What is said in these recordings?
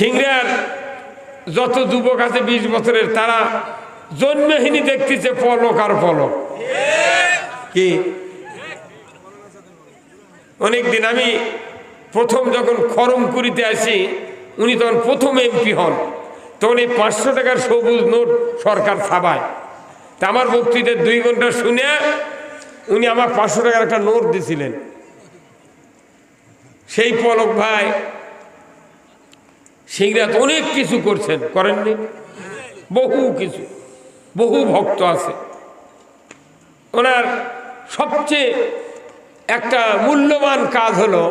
সিংড়ার যত যুবক আছে বিশ বছরের তারা জন্মহীনী দেখতেছে পলক আর পলক। কি? অনেকদিন আমি প্রথম যখন খরমকুড়িতে আসি উনি তখন প্রথম এমপি হন। তখন এই পাঁচশো টাকার সবুজ নোট সরকার ছাবায় তা আমার বক্তৃতার দুই ঘণ্টা শুনে উনি আমার পাঁচশো টাকার একটা নোট দিছিলেন। সেই পলক ভাই সিংরাত অনেক কিছু করছেন, করেননি? বহু কিছু, বহু ভক্ত আছে। ওনার সবচেয়ে একটা মূল্যবান কাজ হলো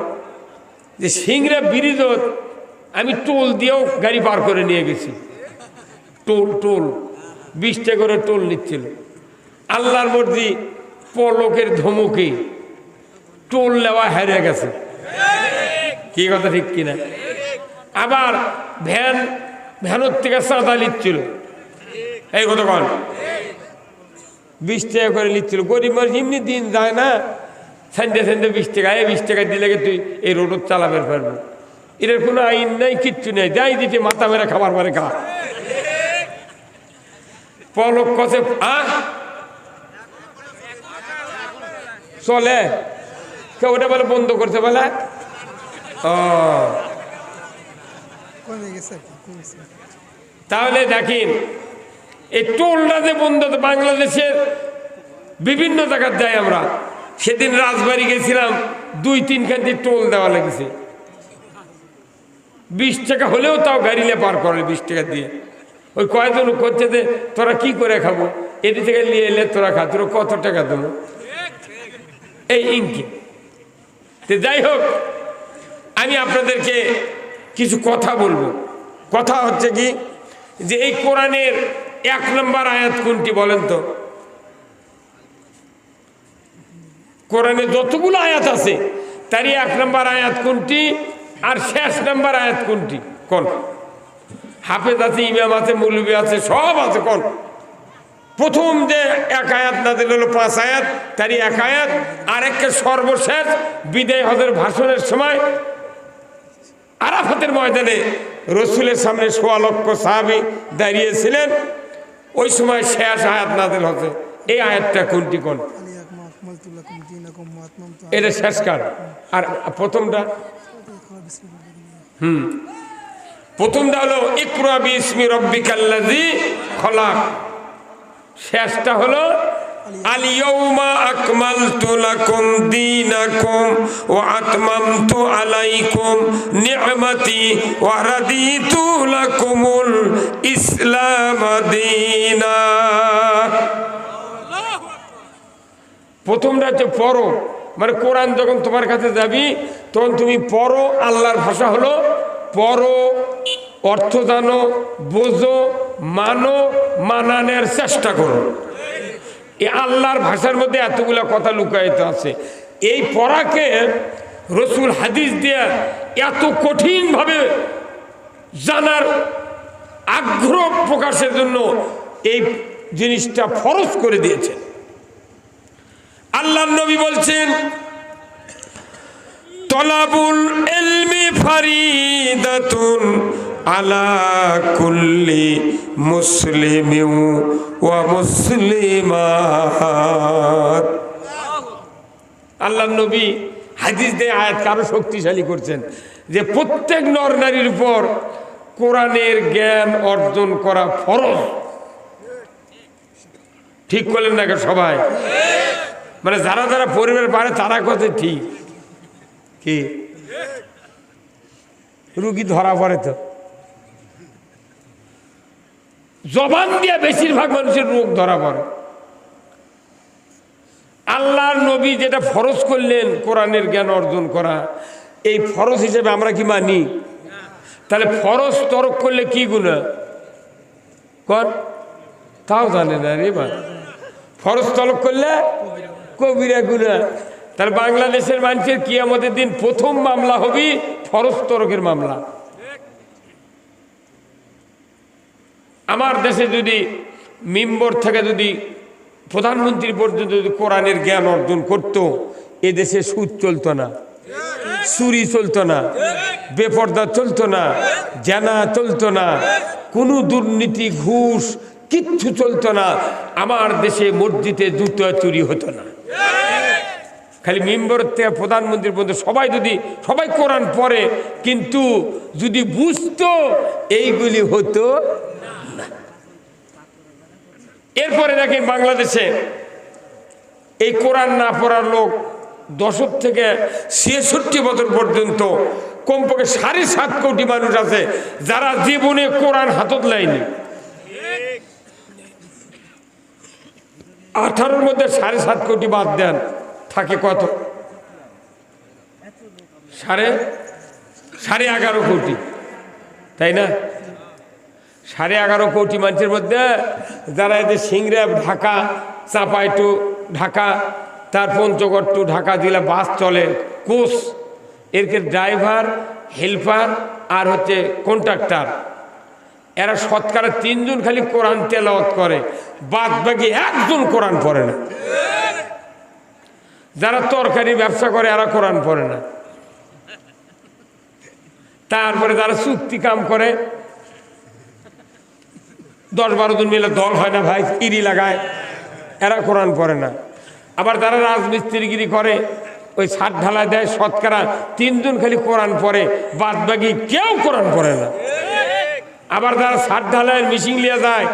যে সিংড়া ব্রিজত আমি টোল দিয়েও গাড়ি পার করে নিয়ে গেছি। টোল টোল, বিশটা করে টোল নিচ্ছিল। আল্লাহর মর্জি পলকের ধমকে টোল নেওয়া হেরে গেছে। কি কথা ঠিক কিনা? আবার ভ্যান, ভ্যানের থেকে চাঁদা নিচ্ছিল। এই কন। বিশ টাকা করে নিচ্ছিল। গরিব মানুষ এমনি দিন যায় না। সানডে সানডে বিশ টাকা, এই বিশ টাকা দিলে তুই এই রোড চালাবে পারব এটার কোনো আইন নাই, কিচ্ছু নেই। যাই দিতে মাথা মেরে খাবার মারে খা। পলক কষে, আ? চলে। কেউ ওটা বলে বন্ধ করছে বলে? ও। তাহলে দেখেন এই টোলটা যে বন্ধ বাংলাদেশের বিভিন্ন জায়গার যাই আমরা। সেদিন রাজবাড়ি গেছিলাম, দুই তিনখানটি টোল দেওয়া লেগেছে। বিশ টাকা হলেও তাও গাড়িলে পার করে বিশ টাকা দিয়ে। ওই কয়েকজন করছে যে, তোরা কি করে খাব? এটি থেকে নিয়ে এলে তোরা খা, তোরা কত টাকা দেবো? এই ইঙ্কি যাই হোক, আমি আপনাদেরকে কিছু কথা বলব। কথা হচ্ছে কি, যে এই কোরআনের এক নম্বর আয়াত কোনটি বলেন তো? কোরআনে যতগুলো আয়াত আছে, তারই এক নম্বর আয়াত কোনটি আর শেষ নম্বর আয়াত কোনটি? কোন? হাফেজ আছে, ইমাম আছে, মৌলবী আছে, সব আছে কোন? প্রথম যে এক আয়াত না দিল হলো পাঁচ আয়াত, তারই এক আয়াত আর একটা সর্বশেষ বিদায় হজের ভাষণের সময় আরাফাতের ময়দানে রসুলের সামনে সোয়া লক্ষ সাহাবি দাঁড়িয়েছিলেন। ওই সময় শেষ আয়াত নাদিল হচ্ছে এই আয়াতটা কোনটি কোন? এটা শেষকার আর প্রথমটা? হুম। প্রথমটা হলো, ইকরা বিসমি রব্বিকাল্লাযী খলাক। শেষটা হলো আলিয়াউমা আকমালতু লাকুম দীনাকুম ওয়া আতমামতু আলাইকুম নি'মাতি ওয়া রাদিতু লাকুমুল ইসলাম দীনা। প্রথমটা হচ্ছে পড়ো। মানে কোরআন যখন তোমার কাছে যাবি, তখন তুমি পড়ো, আল্লাহর ভাষা হলো পড়ো, অর্থ জানো, বোঝো, মানো, মানানোর চেষ্টা করো। এই আল্লাহর ভাষার মধ্যে এতগুলো কথা লুকায়িত আছে। এই পড়াকে রসুল হাদিস দিয়ে এত কঠিনভাবে জানার আগ্রহ প্রকাশের জন্য এই জিনিসটা ফরজ করে দিয়েছেন। আল্লাহ নবী বলছেন, তলাবুল এলমি ফারিদাতুন আলা কুল্লি মুসলিম মুসলিমাত আল্লাহ নবী হাদিস দিয়ে আয়াত কারও শক্তিশালী করছেন যে প্রত্যেক নর নারীর উপর কোরআনের জ্ঞান অর্জন করা ফরজ। ঠিক করলেন না সবাই? মানে যারা যারা পরিবার পারে তারা কথা ঠিক। কি? রুগী ধরা পড়ে তো। জবান দিয়ে বেশিরভাগ মানুষের রোগ ধরা পড়ে। আল্লাহর নবী যেটা ফরজ করলেন, কোরআনের জ্ঞান অর্জন করা, এই ফরজ হিসেবে আমরা কি মানি? তাহলে ফরজ তরক করলে কি গুণা কর তাও জানে না রে বা ফরজ তলব করলে কবিরা গুণা তাহলে বাংলাদেশের মানুষের কি আমাদের দিন প্রথম মামলা হবি ফরজ তরকের মামলা। আমার দেশে যদি মেম্বর থেকে যদি প্রধানমন্ত্রী পর্যন্ত যদি কোরআনের জ্ঞান অর্জন করত, এ দেশে সুদ চলতো না, চুরি চলতো না, বেপর্দা চলতো না, জানা চলতো না, কোনো দুর্নীতি, ঘুষ কিচ্ছু চলতো না, আমার দেশে মসজিদে জুতো চুরি হতো না খালি মেম্বর থেকে প্রধানমন্ত্রী পর্যন্ত সবাই যদি, সবাই কোরআন পড়ে, কিন্তু যদি বুঝতো, এইগুলি হতো। এরপরে দেখেন বাংলাদেশে এই কোরআন না পড়ার লোক দশক থেকে ছেষট্টি বছর পর্যন্ত কমপক্ষে সাড়ে সাত কোটি মানুষ আছে যারা জীবনে কোরআন হাতত লাইনি আঠারোর মধ্যে সাড়ে সাত কোটি বাদ দেন, থাকে কত? সাড়ে? সাড়ে এগারো কোটি, তাই না? সাড়ে এগারো কোটি মানুষের মধ্যে যারা এদের সিংড়া ঢাকা চাপাই টু ঢাকা, তার পঞ্চগড় টু ঢাকা জেলা বাস চলে, কোচ এরকে ড্রাইভার, হেল্পার আর হচ্ছে কন্ট্রাক্টর, এরা শতকরা তিনজন খালি কোরআন তেলাওয়াত করে বাদ বাকি একজন কোরআন পড়ে না। যারা তরকারি ব্যবসা করে, এরা কোরআন পড়ে না। তারপরে যারা চুক্তি কাম করে দশ বারো জন মিলে দল হয় না ভাই, ইরি লাগায়। এরা কোরআন পড়ে না। আবার যারা রাজমিস্ত্রিগিরি করে, ওই ছাদ ঢালাই দেয় শতকরা তিনজন খালি কোরআন পড়ে বাদ বাকি কেউ কোরআন পড়ে না। আবার তারা ছাদ ঢালাইয়ের মিশিং লিয়ে যায়,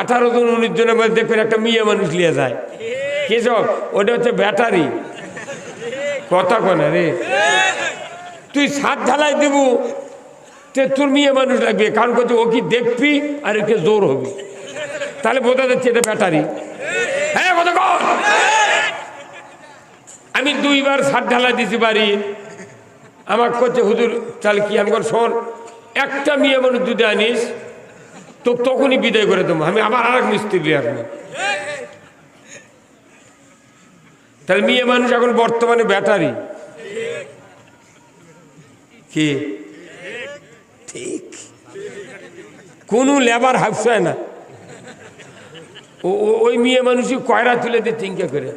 আঠারো জন, উনিশ জনের মধ্যে দেখবেন একটা মেয়ে মানুষ লিয়ে যায়। কেসব ওটা হচ্ছে ব্যাটারি। কথা কনে রে? তুই ছাদ ঢালাই দিব তে তোর মেয়ে মানুষ লাগবে। কারণ করছে, ও কি দেখবি আর একে জোর হবি। তাহলে বোঝা যাচ্ছে এটা ব্যাটারি। হ্যাঁ কর আমি দুইবার ছাদ ঢালা দিছি বাড়ি। আমার করছে হুজুর, তাহলে কি? আমি শোন, একটা মেয়ে মানুষ যদি আনিস, তো তখনই বিদায় করে দেবো। আমি আবার আর এক মিস্ত্রি আসব। তাহলে মেয়ে মানুষ এখন বর্তমানে ব্যাটারি। কি? ঠিক। কোনো লেবার হাফসায় না। ওই মেয়ে মানুষই কয়রা তুলে দিয়ে চিঙ্কা করে।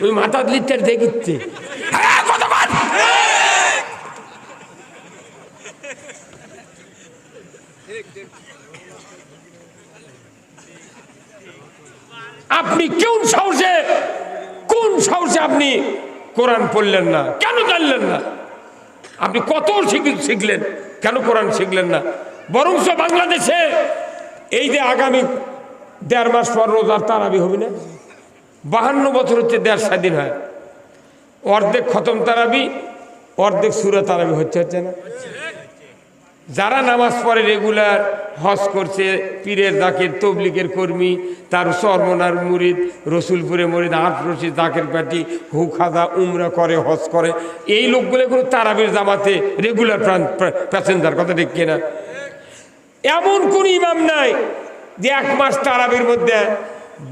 ওই মাথা লিটার দেখিচ্ছে হ্যাঁ, আপনি কোন সাহসে কোন সাহসে আপনি কোরআন পড়লেন না? কেন জানলেন না? আপনি কত শিখ- শিখলেন? কেন কোরআন শিখলেন না? বরংস বাংলাদেশে এই যে আগামী দেড় মাস পর রোজার তারাবি হবে না? বাহান্ন বছর হচ্ছে দেড় স্বাধীন হয়। অর্ধেক খতম তারাবি, অর্ধেক সুরা তারাবি হচ্ছে হচ্ছে না? যারা নামাজ পড়ে রেগুলার, হজ করছে, পীরের দাকের তবলিকের কর্মী, তার সরমনার মুরিদ, রসুলপুরে মরিদ, আট রশিদ দাকের পাটি হুখাদা উমরা করে, হজ করে। এই লোকগুলো কোনো তারাবির জামাতে রেগুলার প্যাসেঞ্জার, কথা ঠিক কিনা? এমন কোন ইমাম নাই যে এক মাস তারাবির মধ্যে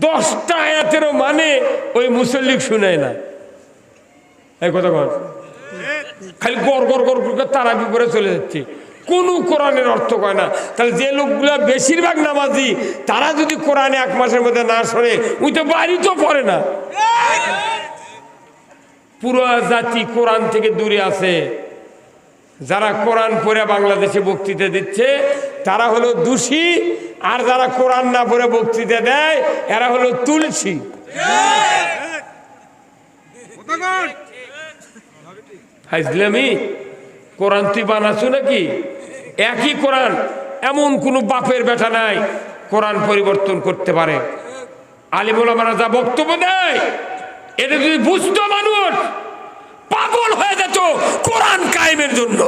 দশটা আয়াতেরও মানে ওই মুসল্লিক শুনায় না। এই কথা কর খালি গড় গড় গড় তারাবি করে চলে যাচ্ছে। কোনো কোরআনের অর্থ কয় না। তাহলে যে লোকগুলো বেশিরভাগ নামাজি তারা যদি কোরআনে এক মাসের মধ্যে না শোনে ওই তো বাড়ি তো পড়ে না। পুরো জাতি কোরআন থেকে দূরে আছে। যারা কোরআন পড়ে বাংলাদেশে বক্তৃতা দিচ্ছে তারা হলো দোষী আর যারা কোরআন না পড়ে বক্তৃতা দেয় এরা হলো তুলসী। হাইজলামি কোরআন তুই বানাচ্ছ নাকি? একই কোরআন, এমন কোনো বাপের বেটা নাই, কোরআন পরিবর্তন করতে পারে। আলিমুলামারা যা বক্তব্য দেয়, এটা যদি বুঝতো মানুষ, পাগল হয়ে যেত কোরআন কায়েমের জন্য।